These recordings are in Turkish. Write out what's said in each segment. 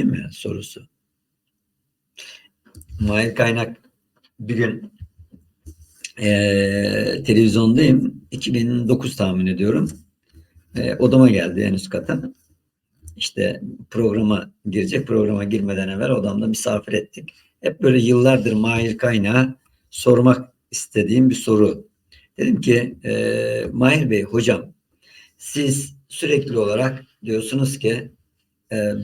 Değil mi sorusu? Mahir Kaynak bir gün eee, televizyondayım. 2009 tahmin ediyorum. Eee, odama geldi en üst kata. İşte programa girecek. Programa girmeden evvel odamda misafir ettik. Hep böyle yıllardır Mahir Kaynak'a sormak istediğim bir soru. Dedim ki eee Mahir Bey hocam siz sürekli olarak diyorsunuz ki e,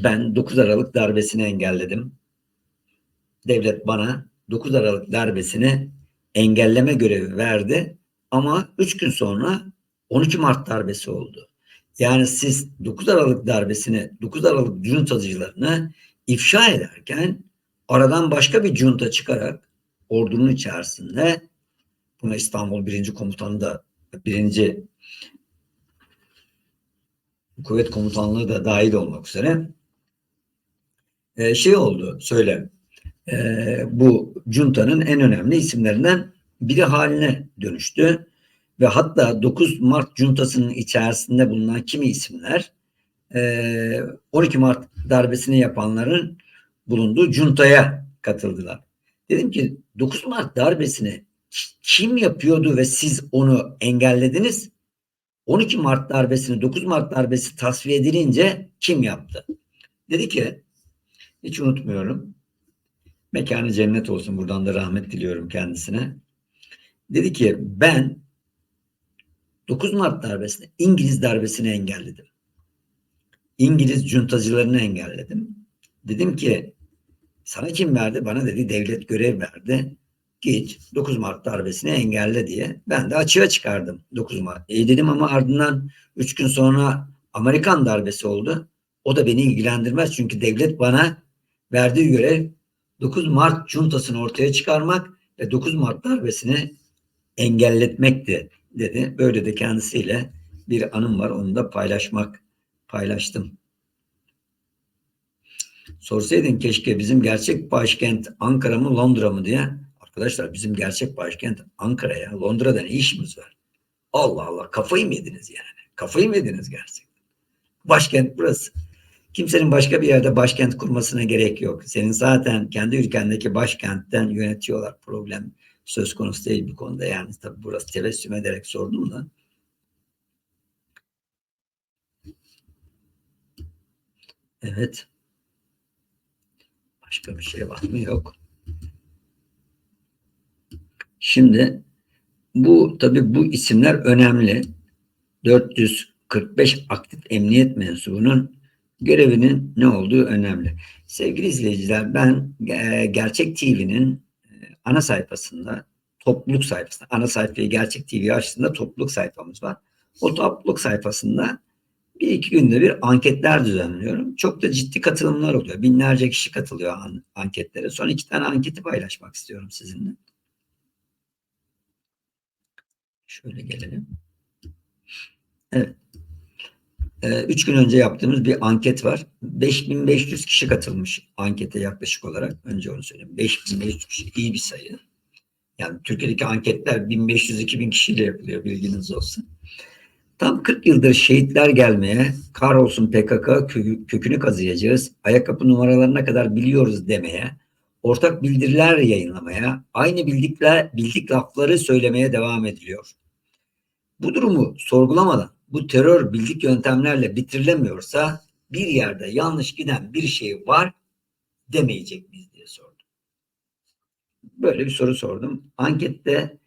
ben 9 Aralık darbesini engelledim. Devlet bana 9 Aralık darbesini engelleme görevi verdi ama 3 gün sonra 12 Mart darbesi oldu. Yani siz 9 Aralık darbesini, 9 Aralık cuntacılarını ifşa ederken aradan başka bir junta çıkarak ordunun içerisinde buna İstanbul 1. Komutanı da 1. Kuvvet Komutanlığı da dahil olmak üzere e, şey oldu söyle e, bu juntanın en önemli isimlerinden biri haline dönüştü ve hatta 9 Mart juntasının içerisinde bulunan kimi isimler e, 12 Mart darbesini yapanların bulunduğu juntaya katıldılar. Dedim ki 9 Mart darbesini kim yapıyordu ve siz onu engellediniz? 12 Mart darbesini 9 Mart darbesi tasfiye edilince kim yaptı? Dedi ki hiç unutmuyorum. Mekanı cennet olsun. Buradan da rahmet diliyorum kendisine. Dedi ki ben 9 Mart darbesini İngiliz darbesini engelledim. İngiliz cuntacılarını engelledim. Dedim ki sana kim verdi? Bana dedi devlet görev verdi git 9 Mart darbesini engelle diye ben de açığa çıkardım 9 Mart. E dedim ama ardından 3 gün sonra Amerikan darbesi oldu. O da beni ilgilendirmez çünkü devlet bana verdiği görev 9 Mart juntasını ortaya çıkarmak ve 9 Mart darbesini engelletmekti dedi. Böyle de kendisiyle bir anım var. Onu da paylaşmak paylaştım. Sorsaydın keşke bizim gerçek başkent Ankara mı Londra mı diye Arkadaşlar bizim gerçek başkent Ankara ya. Londra'da ne işimiz var? Allah Allah kafayı mı yediniz yani? Kafayı mı yediniz gerçekten? Başkent burası. Kimsenin başka bir yerde başkent kurmasına gerek yok. Senin zaten kendi ülkendeki başkentten yönetiyorlar. Problem söz konusu değil bir konuda. Yani tabii burası tebessüm ederek sordum da. Evet. Başka bir şey var mı? Yok. Şimdi bu tabi bu isimler önemli. 445 aktif emniyet mensubunun görevinin ne olduğu önemli. Sevgili izleyiciler ben e, Gerçek TV'nin e, ana sayfasında topluluk sayfasında ana sayfayı Gerçek TV açtığında topluluk sayfamız var. O topluluk sayfasında bir iki günde bir anketler düzenliyorum. Çok da ciddi katılımlar oluyor. Binlerce kişi katılıyor an anketlere. Son iki tane anketi paylaşmak istiyorum sizinle. Şöyle gelelim. Evet. Ee, üç gün önce yaptığımız bir anket var. 5500 kişi katılmış ankete yaklaşık olarak. Önce onu söyleyeyim. 5500 kişi iyi bir sayı. Yani Türkiye'deki anketler 1500-2000 kişiyle yapılıyor bilginiz olsun. Tam 40 yıldır şehitler gelmeye, kahrolsun PKK kökünü kazıyacağız, ayakkabı numaralarına kadar biliyoruz demeye, ortak bildiriler yayınlamaya, aynı bildikler, bildik lafları söylemeye devam ediliyor. Bu durumu sorgulamadan bu terör bildik yöntemlerle bitirilemiyorsa bir yerde yanlış giden bir şey var demeyecek miyiz diye sordum. Böyle bir soru sordum. Ankette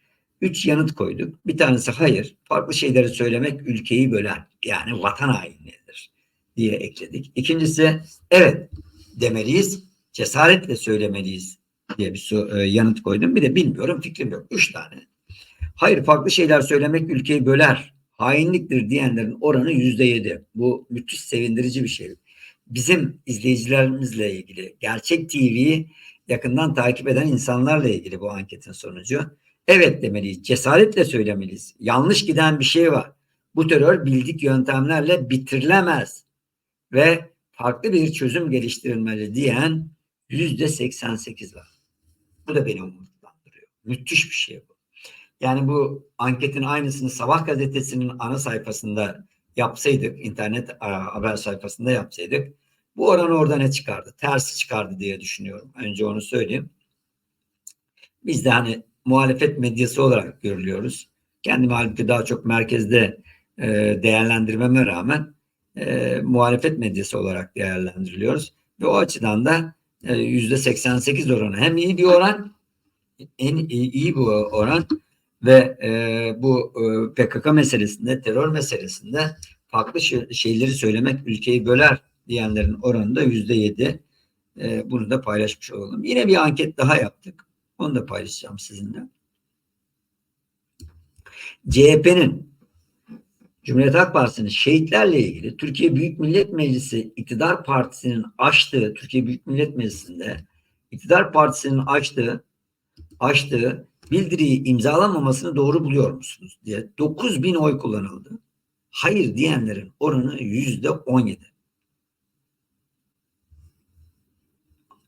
üç yanıt koyduk. Bir tanesi hayır, farklı şeyleri söylemek ülkeyi böler. Yani vatan hainliğidir diye ekledik. İkincisi evet demeliyiz, cesaretle söylemeliyiz diye bir e, yanıt koydum. Bir de bilmiyorum fikrim yok. Üç tane. Hayır farklı şeyler söylemek ülkeyi böler. Hainliktir diyenlerin oranı yüzde yedi. Bu müthiş sevindirici bir şey. Bizim izleyicilerimizle ilgili, Gerçek TV'yi yakından takip eden insanlarla ilgili bu anketin sonucu. Evet demeliyiz, cesaretle söylemeliyiz. Yanlış giden bir şey var. Bu terör bildik yöntemlerle bitirilemez ve farklı bir çözüm geliştirilmeli diyen yüzde 88 var. Bu da beni umutlandırıyor. Müthiş bir şey bu. Yani bu anketin aynısını Sabah gazetesinin ana sayfasında yapsaydık, internet haber sayfasında yapsaydık Bu oran orada ne çıkardı? Tersi çıkardı diye düşünüyorum. Önce onu söyleyeyim. Biz de hani muhalefet medyası olarak görülüyoruz. Kendimi halbuki daha çok merkezde e, değerlendirmeme rağmen e, muhalefet medyası olarak değerlendiriliyoruz. Ve o açıdan da e, yüzde 88 oranı hem iyi bir oran en iyi, iyi bir oran ve e, bu e, PKK meselesinde, terör meselesinde farklı şey- şeyleri söylemek ülkeyi böler diyenlerin oranı da yüzde yedi. E, bunu da paylaşmış olalım. Yine bir anket daha yaptık. Onu da paylaşacağım sizinle. CHP'nin Cumhuriyet Halk Partisi'nin şehitlerle ilgili Türkiye Büyük Millet Meclisi iktidar partisinin açtığı Türkiye Büyük Millet Meclisi'nde iktidar partisinin açtığı açtığı bildiriyi imzalanmamasını doğru buluyor musunuz diye 9 bin oy kullanıldı. Hayır diyenlerin oranı yüzde 17.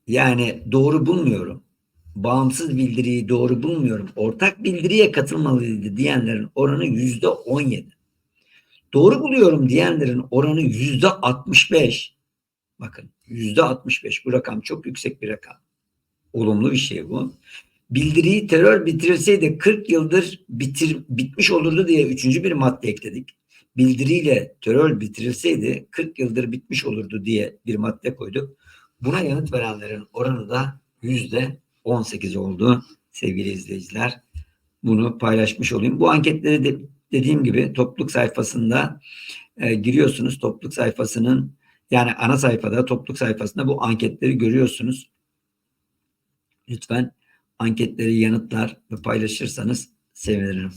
Yani doğru bulmuyorum. Bağımsız bildiriyi doğru bulmuyorum. Ortak bildiriye katılmalıydı diyenlerin oranı yüzde 17. Doğru buluyorum diyenlerin oranı yüzde 65. Bakın yüzde 65 bu rakam çok yüksek bir rakam. Olumlu bir şey bu. Bildiriyi terör bitirseydi 40 yıldır bitir, bitmiş olurdu diye üçüncü bir madde ekledik. Bildiriyle terör bitirilseydi 40 yıldır bitmiş olurdu diye bir madde koyduk. Buna yanıt verenlerin oranı da yüzde 18 oldu sevgili izleyiciler. Bunu paylaşmış olayım. Bu anketleri de dediğim gibi topluluk sayfasında e, giriyorsunuz. Topluluk sayfasının yani ana sayfada topluluk sayfasında bu anketleri görüyorsunuz. Lütfen anketleri yanıtlar ve paylaşırsanız sevinirim.